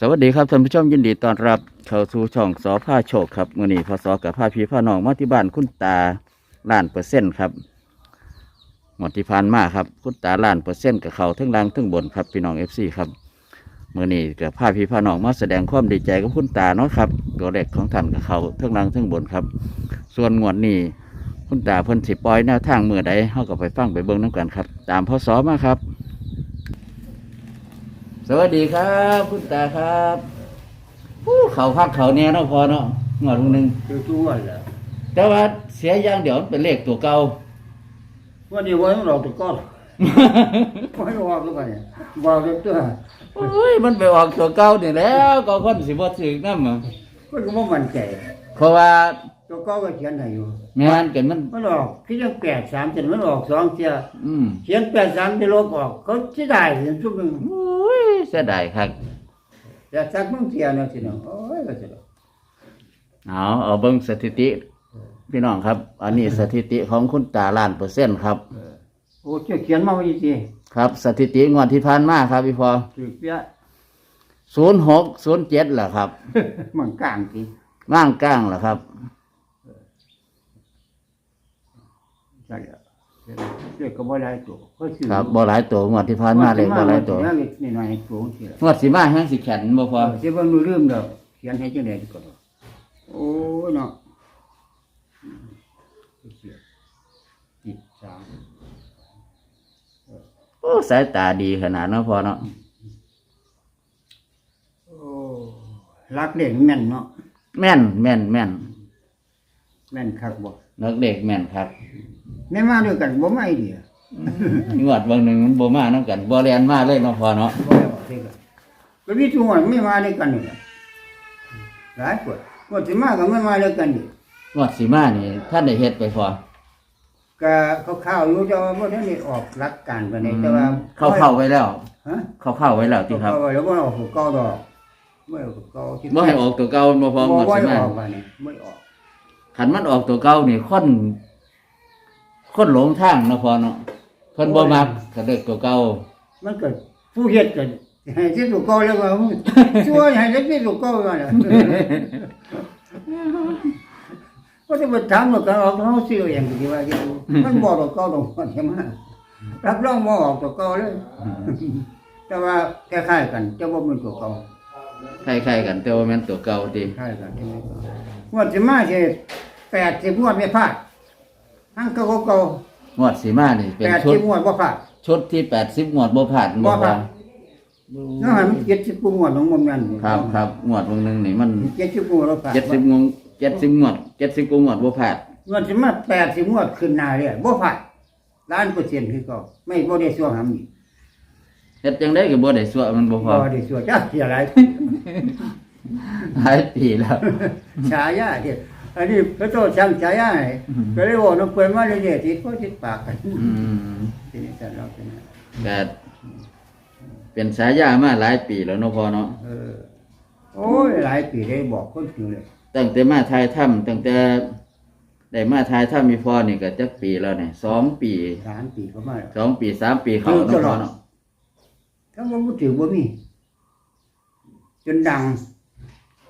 สวัสดีครับท่านผู้ชมยินดีต้อนรับ เข้าสู่ช่องสอผ้าโชคครับมื่อนี้พศกับผ้าพีผ้านองมาที่บ้านคุณตาล้านเปอร์เซ็นต์ครับหมดที่ผ่านมาครับคุณตาล้านเปอร์เซ็นต์กับเขาทั้งล่างทั้งบนครับพี่น้องเอฟซีครับมื่อนี้กับผ้าพีผ้านองมาแสดงความดีใจกับคุณตาเนาะครับตัวเล็กของท่านกับเขาทั้งล่างทั้งบนครับ ส่วนงวดนี้คุณตาเพิ่นสิปล่อยแนวทางมือใดเฮาก็ไปฟังไปเบิ่งน้ำกันครับ ตามพศมาครับ สวัสดีครับ คุณตาครับอู้เขาพักเขาเนี่ยเนาะพอเนาะงวดหนึ่งคือทุกวันแหละแต่ว่าเสียอย่างเดียวมันเป็นเลขตัวเก่าวันนี้วันเราตะก้อนวันออกแล้วไปบอกเลยตัวโอ้ยมันไปออกตัวเก่านี่แหล้วก็คนสิบ่ถึงนำก็ก็บ่มั่นใจเพราะว่า ตัวก้อก็เขียนให้อยู่แม่นกันมัน มันออกคือยังแปดสามจนมันออกสองเทียอืมเขียนแปดสามจะลบออกเขาที่ได้เห็นทุกหนึ่งโอ้ยเสียดายครับแต่สักมึงเทียนะสิเนาะโอ้ยก็จะเอาเอาเบิ่งสถิติ พี่น้องครับ อันนี้สถิติของคุณตาล้านเปอร์เซ็นต์ครับ โอ้เจ้าเขียนมาไว้ดีครับ สถิติงวดที่ผ่านมาครับพี่พอถือเปี้ย ศูนย์หกศูนย์เจ็ดแหละครับ มันกลางทีว่างก้างแหละครับ ใช่แล้วเรียกก็บ่ได้ตัวเขาซื้อครับบ่หลายตัวงวดที่ผ่านมาเลยบ่หลายตัวนี่หน่อยตัวทีละงวดสิมาแห้งสิแข็งบ่พอเจ้าเบิ่งดูเรื่องเด้อเขียนให้จังได๋ก็ได้โอ้ยเนาะติดสามโอ้สายตาดีขนาดเนาะพอเนาะโอ้รักเด็กแม่นเนาะแม่นแม่นแม่นแม่นคักบ่นักเด็กแม่นครั บแม่มาด้วยกันบ่มาไอเดียงวดบางหนึ่งมันบ่มานํกันบ่เรียนมาเลยเนาะพอเนาะบ่ได้ออกเด้กันก็มีทุกวันไม่มาด้วยกันนี่แหละหลายคนว่าสิมาก็ไม่มาด้วยกันนี่งวดสิมานี่ท่านได้เฮ็ดไปพอก็เขาข้าวอยู่แต่ว่าบ่ทันได้ออกหลักการปานใดแต่ว่าเข้าเข้าไว้แล้วฮะเข้าเข้าไว้แล้วติครับเขาแล้วบ่เอาของเก่าดอกบ่เอาของเก่าที่บ่ให้ออกตัวเก่าบ่พอบ่งวดบ่สิให้มาออกว่านี่บ่ให้ออกคันมันออกตัวเก่านี่คน คนหลงทางเนาะพอเนาะเพิ่นบ่มักก็เด็กตัวเก่ามันเกิดผู้เฮ็ดกันให้ที่ถูกเก่าแล้วว่ามึงช่วยให้ได้ที่ถูกเก่าว่าน่ะก็จะมาถามว่าการออกเฮาซื้อเองดีว่าอยู่มันบ่ถูกเก่าตรงนั้นใช่ไหมรับรองบ่ออกตัวเก่าเลย แต่ว่าคล้ายๆกันจะบ่เป็นตัวเก่าคล้ายๆกัน แต่ว่าแม่นตัวเก่าติคล้ายกันงวดสิมาสิ80งวดไม่พลาด ทั้งเก่าเก่างวดสิมานี่เป็นชุด80งวดบ่พลาด ชุดที่80งวดบ่ผ่านบ่บ่ผ่าพาน นั่นมัน70งวดของมันนั่นครับครับงวดวงหนึงนี่มัน70งวดบ่พลาด70งวด70งวด70กว่างวดบ่ผ่านงวดสิมา80งวดขึ้นหน้าเรื่อยบ่พลาดล้านเปอร์เซ็นต์คือเก่าไม่บ่ได้สัวหำอีกเฮ็ดจังได๋ก็บ่ได้สัวมันบ่พบ่อได้สัวจักเสียหลาย หลายปีแล้ว ฉายาที่ อันนี้พระโตช่างฉายาให้ก็เลยบอกน้องเปิ้นมาเรื่อยๆที่เขาติดปากกันอืมทีนี้แต่เราเป็นไงก็เป็นสายามาหลายปีแล้วเนาะพอเนาะเออโอ้ยหลายปีได้บอกคนอยู่เลยตั้งแต่มาทายถ้ำตั้งแต่ได้มาทายถ้ำมีพอนี่ก็จักปีแล้วเนี่ยสองปีสามปีเขามาแล้ว สองปีสามปีเขาคือตเนาะลพออดเนาะถ้าว่าบ่ถือบ่มี จนดัง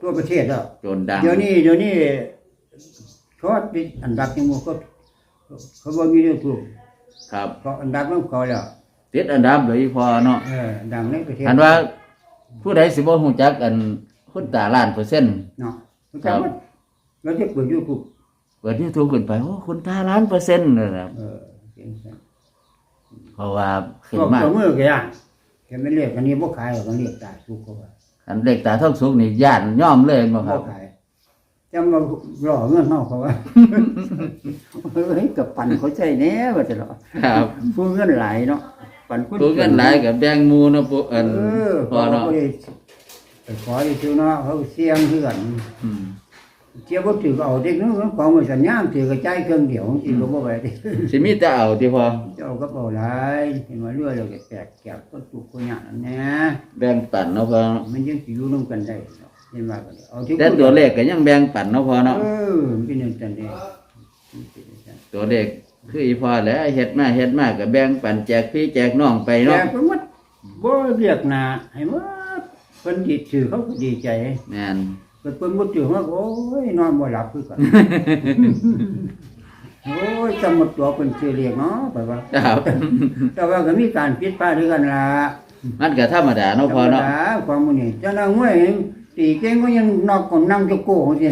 ทั่วประเทศแล้วจนดังเดี๋ยวนี้เดี๋ยวนี้ เขาติดอันดับยังบ่เขาเขาบ่มีเรื่องถูกครับเขาอันดับของเขาแล้วติดอันดับเลยพอเนาะเออดังในประเทศอันว่าผู้ใดสิบ่ฮู้จักอันคุณตาล้านเปอร์เซ็นต์เนาะครับเราจะเปิด YouTube เปิด YouTube ขึ้นไปโอ้คุณตาล้านเปอร์เซ็นต์เลยนะครับเออเสียงสั่นเพราะว่าขึ้นบอกมาตัวมือก็ย่านแค่ไม่เรียกอันนี้บ่ขายหรอกมันเรียกตาสุกเขาว่าอันเด็กตาท่องสุกนี่ย่านย่อมเลยบ่คบ่รับขาย จำมารอเงินเฮาเขาว่าเฮ้ยกับปั่นเขาใจแน่ว่าจะรอครับผู้เงินหลายเนาะปั่นคนผู้เงินหลายกับแบ่งหมู่เนาะผู้อันเออพอเนาะขได้ไปขอที่ซื้อเนาะเขาเสียงเพื่อนอืมเจียบ่ถือก็เอาเด็กนึงของมันสัญญาณถือก็จ่ายเครื่องเดียวสิก็บ่ไหวเด้สิมีแต่เอาที่พอเจ้าก็บ่หลายเห็นว่าเรือแล้วก็แตกแก้วก็ตุกคนหยังนั่นแหน่แบ่งปันเนาะพอเนาะมันยังสิอยู่นํกันได้เนาะเห็นว่าก็ได้เอาที่แต่ตัวเลขก็ยังแบ่งปันเนาะพอเนาะเออเป็นจังซั่นเด้ตัวเลขคืออีพอแหล้วเฮ็ดมาเฮ็ดมาก็แบ่งปันแจกพี่แจกน้องไปแจเนาะกไปหมดบ่เรียกหน้าให้หมดเพิ่นดีชื่อเขาก็ดีใจแม่นเพิ่นเพิ่นบ่จือว่าโอ้ยนอนบ่หลับคือกัน โอ้ยจำหมดตัวเป็นชื่อเรียกเนาะไปว่า ครับ แต่ว่าก็มีการผิดพลาดด้วยกันล่ะ มันก็ธรรมดาเนาะพอเนาะ ธรรมดความมื้อนี้เจ้านางห้วย ตีเก่งก็ยังนอกคนนั่งจะโก้จังซี่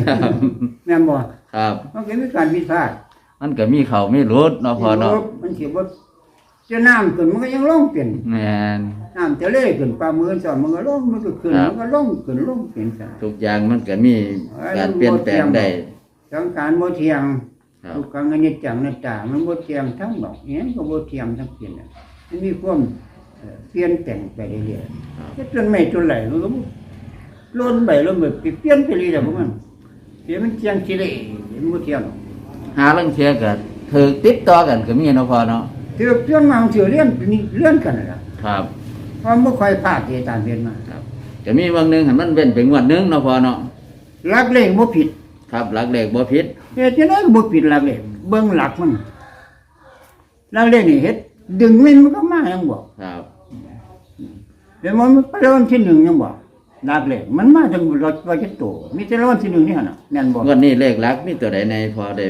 แม่นบ่ครับ มันก็มีการผิดพลาดมันก็มีเขามีรุดเนาะพอเนาะมันสิบ่จะน้ำขึ้นมันก็ยังลงเป็นแม่นน้ำจะเล่ขึ้นปลามือสอนมันก็ลงมันก็ขึ้นครับมันก็ลงขึ้นลงเป็นซะทุกอย่างมันก็มีการเปลี่ยนแปลงได้สังขารบ่เที่ยงครับทุกครั้งอนิจจังนัตตามันบ่เที่ยงทั้งดอกเนี้ยก็บ่เที่ยงทั้งเปลี่ยนน่ะมันมีความเอ่อเปลี่ยนแปลงไปเรื่อยครับๆเฮ็ดจนไม่จนไหลมันก็บ่ ล้นไปล้นไปเปลี่ยนไปเรื่อยๆพวกมันเดี๋ยวมันเที่ยงสิได้มันบ่เที่ยงหรอกหาลังเทียก็ถือติดต่อกันก็มีเนาะพอเนาะถือเปลี่ยนมามันสิเรียนเป็นเรียนกันนั่นล่ะครับเพราะมันบ่ค่อยพลาดที่ตามเรียนมาครับก็มีบางหนึงหันมันเป็นเป็นงวดหนึงเนาะพอเนาะหลักเลขบ่ผิดครับหลักเลขบ่ผิดเฮ็ดจังได๋ก็บ่ผิดหลักเลขเบิ่งหลักมันหลักเลขนี่เฮ็ดดึงมันมันก็มายังบ่ครับเดี๋ยวมันไปรางวัลที่หนึ่งยังบ่ห ลักเลขมันมาถึงรถว่าจะโตมีแต่รางวัลที่หนึ่งนี่หั่นน่ะแม่นบ่งวดนี้เลขหลักมีตัวใดในพอได้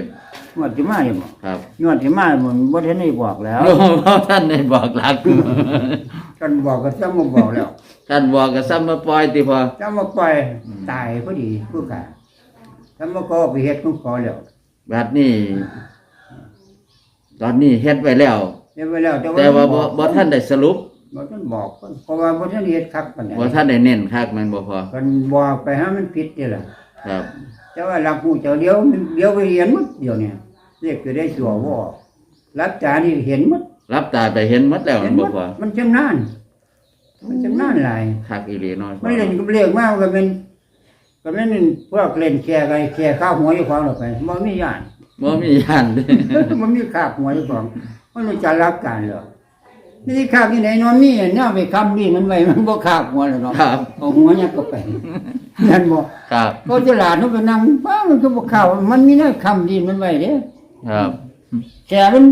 งวดที่มานี่บ่ครับงวดที่มามันบ่ทันได้บอกแล้วโอ้พอท่านได้บอกหลักกันบอกก็ซ้ำมาบอกแล้วท่านบอกก็ซ้ำมาปล่อยติพอซ้ำมาปล่อยตายพอดีผู้ขาซ้ำมาก็ไปเฮ็ดของขอแล้วบัดนี้ ตอนนี้เฮ็ดไว้แล้วเฮ็ดไว้แล้วแต่ว่าบ่บ่ท่านได้สรุป บ่ทันบอกเพิ่นเพราะว่าบ่ทันเฮ็ดคักปานใดบ่ท่านได้เน้นคักแมันบ่พอกันบอกไปหามันผิดนี่ล่ะครับ แต่ว่าหลักผู้เจ้าเดียวมันเดียวไปเห็นหมดเดียวเนี่ยเรียกจะได้สัวบ่รับตานี่เห็นหมดรับตาไปเห็นหมดแล้วเห็มันนหมบ่ดพอมันชำนาญมันชำนาญหลาย คักอีหลีเนาะมันเล่นกับเรียกมากก็เป็นก็เป็นพวกเล่นแชร์กันแชร์ข้าวหัวอยู่ของเราไปบ่มีญาติบ่มีย่านเด้ มันมีข้าวหัวอยู่ของมันรู้จักรับการเหรอ นี่ข้าวที่ไหนนอนนี่เนี่ยไปคำนี่มันไว้มันบ่ข้าวหัวแล้วเนาะครับเอาหัวเนี่ยก็ไปนั่นบ่ครับก็ตลาดมันก็นั่งป้ามันก็บ่ข้าวมันมีแนวคำดินมันไว้เด้ครับแกมัน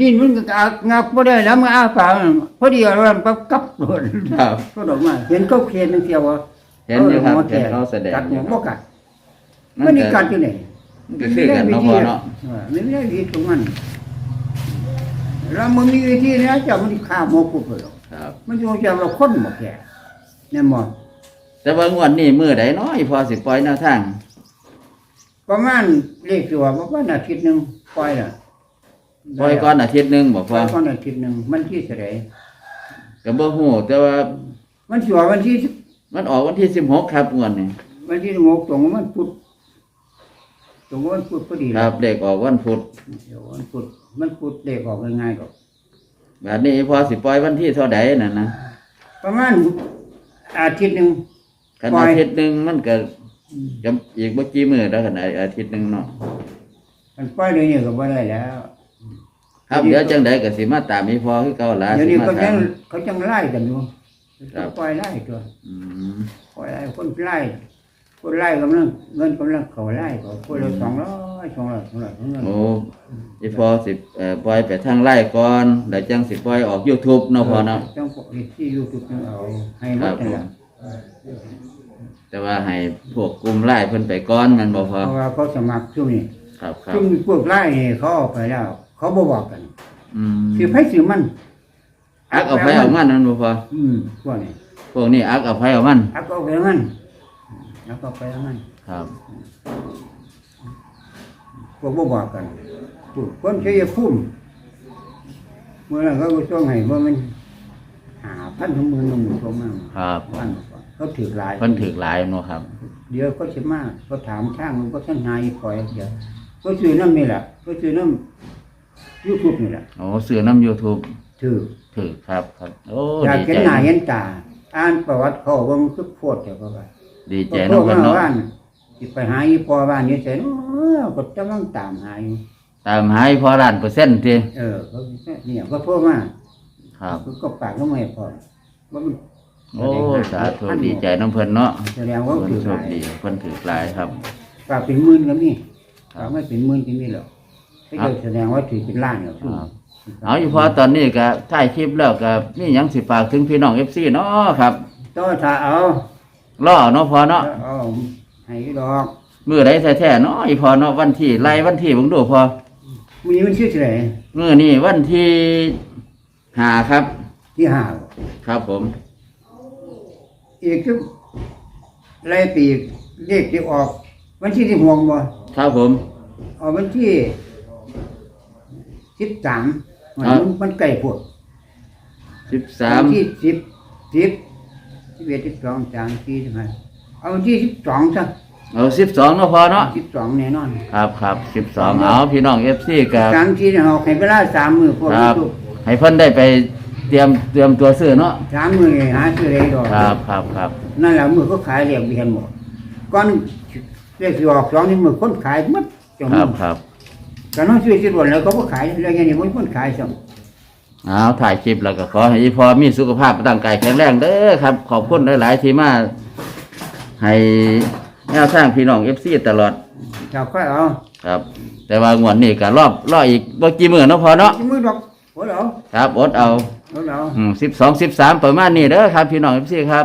ดินมันก็อางับบ่ได้แล้วมันอ้าปากมันพอดีเอามันปั๊บกลับโดนครับก็ดอกมาเห็นเขาเขียนมันเสียวว่าเห็นอยู่ครับหัวเห็นเขาแสดงกัดอหัยู่วคบ่รับกัดมัมันนนี่ก็กัดอยู่ไหนมันก็คือกันเนาะพอเนาะเออมันไม่ได้วิธีของมัน แล้วมันมีวิธีนะเจ้ามันฆ่าหมอปุ๊บเลยหรอกครับ มันอยู่จะว่าคนบ่แก่แน่นบ่แต่ว่างวดนี้มื้อใดเนาะอีพอสิปล่อยแนวทางประมาณเลขตัวประมาณอาทิตย์หนึงปล่อยล่ะปล่อยก่อนอาทิตย์หนึงบ่พปล่ออยก่อนอาทิตย์หนึงมันที่เท่าไหร่ก็บ่ฮู้แต่ว่ามันสิว่าวันที่มันออกวันที่16ครับงวดนี้วันที่หกตรงกับวันพุธ ตรงกับวันพุธพอดีครับเลขออกวันพุธเดี๋ยววันพุธมันพุธเด็กออกง่ายๆก็แบบนี้พอสิปล่อยวันที่เท่าใดนั่นนะประมาณอาทิตย์หนึ่งคันปล่อยอาทิตย์หนึงมันก็จะอีกบ่กี่มื้อแล้วคันอาทิตย์หนึงเนาะมันปล่อยเลยเนี่ยก็บ่ได้แล้ว ครับเดี๋ยวจังใดก็สิมาตามอีพอคือเก่าล่ะเดี๋ยวสินี้มาเขาถาจัมงเขาจังไล่กันอยู่ครับปล่อยไล่ตัวอืมปล่อยไล่คนไล่ คนไล่กำลังเงินกำลังเขาไล่ก็คนละสองร้อยสองร้อยสองร้อยสองร้อยโอ้อีพอสิเอ่อปล่อยไปทางไล่ก่อนแล้วจังสิปล่อยออก YouTube เนาะพอเนาะจังปล่อยที่ยูทูบเอาให้หมครัดบนั่นแหละแต่ว่าให้พวกกลุ่มไล่เพิ่นไปก่อนแมันบ่พเพอราะว่าเขาสมัครช่วงนี้ครับครับช่วงพวกไล่นี่เขาเออกไปแล้ว เขาบ่บอกกันอืมสิไผสิมันอักเอาไผเอามันนั่นบ่พออืมพวกนี้พวกนี้อักเอาไผเอามัน อักเอาไปมัน อักเอาไปมันครับพวกบ่บอกกันพวกคนชัยภูมิเมื่อนั้นเขาก็ส่งให้ว่ามันหาพันของมือหนึ่งส่งมาครับพันกว่าเขาถือหลายเพิ่นถือหลายเนาะครับ เดี๋ยวเขาจะมาเขาถามช่างมันก็ท่านนายคอยเดี๋ยวก็ซื้อน้ำนี่แหละก็ซื้อน้ำยูทูบนี่แหละโอ้ซื้อนํ YouTube ถือถือครับครับโอ้อยากดีเห็นใจหน้าเห็นตาอ่านประวัติเขาว่ามันคือโพดเดี๋ยวก็ว่า ดีใจพเนาะวกเพิ่นมาเนาะบ้านสิไปหาอีพ่อบ้านนี้เสร็จก็จะต้องตามหาอยู่ตามหาให้พอล้านเปอร์เซ็นต์ติเออเขาเนี่ยก็โทรมาครับก็ปากก็ไม่พอว่ามันโอ้สาธุดีใจน้ำเพิ่นเนาะแสดงว่าเพิ่นถือโชหคลายดีเพิ่นถือหลายครับปากเป็นหมื่นก็มีครับปากไม่เป็นหมื่นก็มีหรอกถ้าครับเกิดแสดงว่าถือเป็นล้านแล้วครับเอาอยู่พอตอนนี้ก็ถ่ายคลิปแล้วก็นี่ยังสิฝากถึงพี่น้อง FC เนาะครับต่อถ้าเอา ล่อเนาะพอเนาะเอาให้ดอกมือใดแท้ๆเนาะอีพอเนาะวันที่ไล่วันที่ผมดูพอมื้อนี้มันชื่อเท่าไหร่มือนี่วันที่หาครับ ที่ห้าครับผม อีกคือไล่ปีเลขที่ออก วันที่สิบหกบ่ครับผมออกวันที่สิบสามมันครับมันใกล้พวกสิบสามวันที่สิบสิบ สิบเอ็ดสิบสองสามสี่สิบห้าเอาวันที่สิบสองซะเอาสิบสองเนาะพอเนาะสิบสองแน่นอนครับครับสิบสองเอาพี่น้องเอฟซีกับสามที่เนี่ยเอาให้เวลาสามมือพวกครับลูกให้เพิ่นได้ไปเตรียมเตรียมตัวซื้อเนาะสามมือหาซื้อได้ดอกครับครับครับนั่นแหละมือเขาขายเรียกเบียนหมดก่อนเรียกสิออกสองนี่มือคนขายหมัดจังครับครับแต่น้องซื้อสิบวันแล้วเขาก็ขายแล้วอย่างนี้มันคนขายสั่ง เอาถ่ายคลิปแล้วก็ขอให้อีพอมีสุขภาพร่างกายแข็งแรงเด้อครับ ขอบคุณหลาย ๆ ที่มาให้แนวทางพี่น้องเอฟซีตลอดเจ้าค่อยเอาครับ แต่ว่างวดนี้ก็รอบรออีกบ่กี่มื้อเนาะพอเนาะมือดอกโอ้เหรอครับอดเอาโอ้เหรออืมสิบสองสิบสามประมาณนี้เด้อครับ พี่น้องเอฟซีครับ